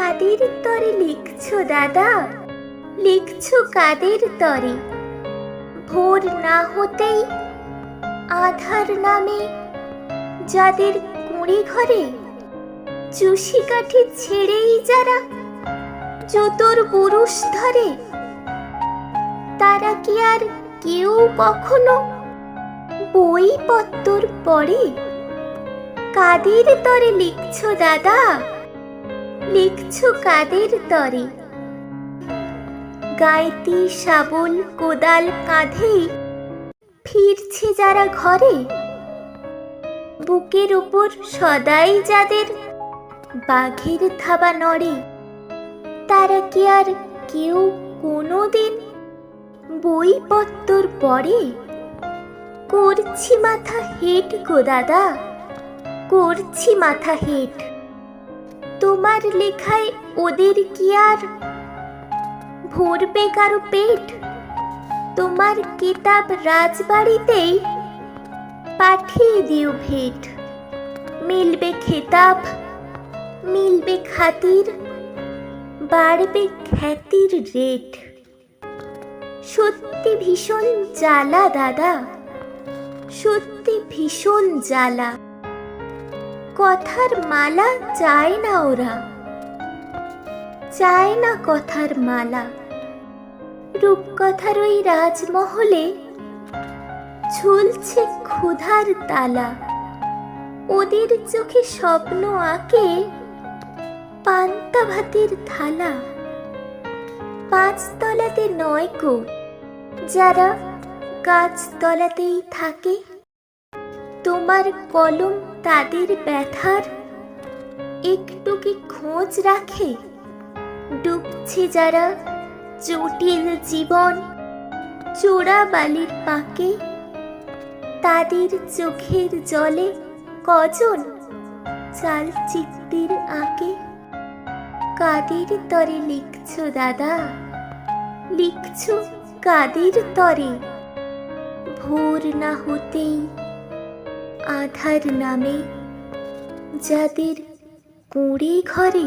কাদের তরে লিখছো, দাদা? লিখছো কাদের তরে? ভোর না হতেই আধার নামে যাদের কুঁড়ে ঘরে চুষি কাঠি ছেড়েই যারা জুতোর বুরুষ ধরে, তারা কি আর কেউ কখনো বইপত্তর পড়ে? কাদের তরে লিখছো, দাদা? লিখছো কাদের তরে? গাইতি শাবল কোদাল কাঁধে ফিরছে যারা ঘরে? বুকের উপর সদাই যাদের বাঘের থাবা নড়ে, তারা কি আর কেউ কোনো দিন বইপত্তর পড়ে? করছি মাথা হেট গো দাদা, করছি মাথা হেট। তোমার লেখায় ওদের কি আর ভরবে কারও পেট? তোমার কিতাব রাজবাড়িতেই পাঠিয়ে দিও ভেট। মিলবে খেতাব, মিলবে খাতির, বাড়বে খ্যাতির রেট। সত্যি ভীষণ জ্বালা দাদা, সত্যি ভীষণ জ্বালা। কথার মালা চায় না ওরা। চায় না কথার মালা। রূপকথার ওই রাজমহলে ঝুলছে ক্ষুধার তালা। ওদের চোখে স্বপ্ন আঁকে পান্তা ভাতের থালা। পাঁচতলাতে নয় কো যারা গাছতলাতেই থাকে, তোমার কলম তাদের ব্যথার একটু কি খোঁজ রাখে? ডুবছে যারা জটিল জীবন চোরা বালির পাকে, তাদের চোখের জলে কজন চালচিত্রের আঁকে? কাদের তরে লিখছো দাদা? লিখছো কাদের তরে? ভোর না হতেই আধার নামে যাদের কুঁড়ে ঘরে